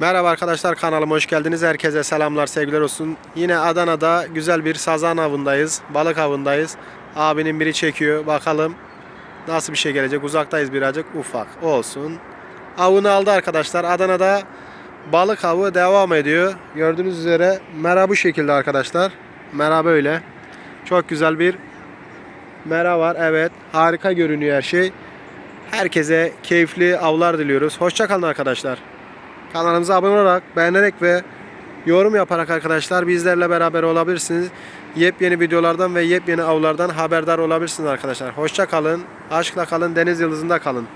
Merhaba arkadaşlar kanalıma hoş geldiniz. Herkese selamlar, sevgiler olsun. Yine Adana'da güzel bir sazan avındayız. Balık avındayız. Abinin biri çekiyor. Bakalım nasıl bir şey gelecek. Uzaktayız birazcık. Ufak olsun. Avını aldı arkadaşlar. Adana'da balık avı devam ediyor. Gördüğünüz üzere mera bu şekilde arkadaşlar. Mera böyle. Çok güzel bir mera var. Evet. Harika görünüyor her şey. Herkese keyifli avlar diliyoruz. Hoşçakalın arkadaşlar. Kanalımıza abone olarak, beğenerek ve yorum yaparak arkadaşlar bizlerle beraber olabilirsiniz. Yepyeni videolardan ve yepyeni avlardan haberdar olabilirsiniz arkadaşlar. Hoşça kalın, aşkla kalın, deniz yıldızında kalın.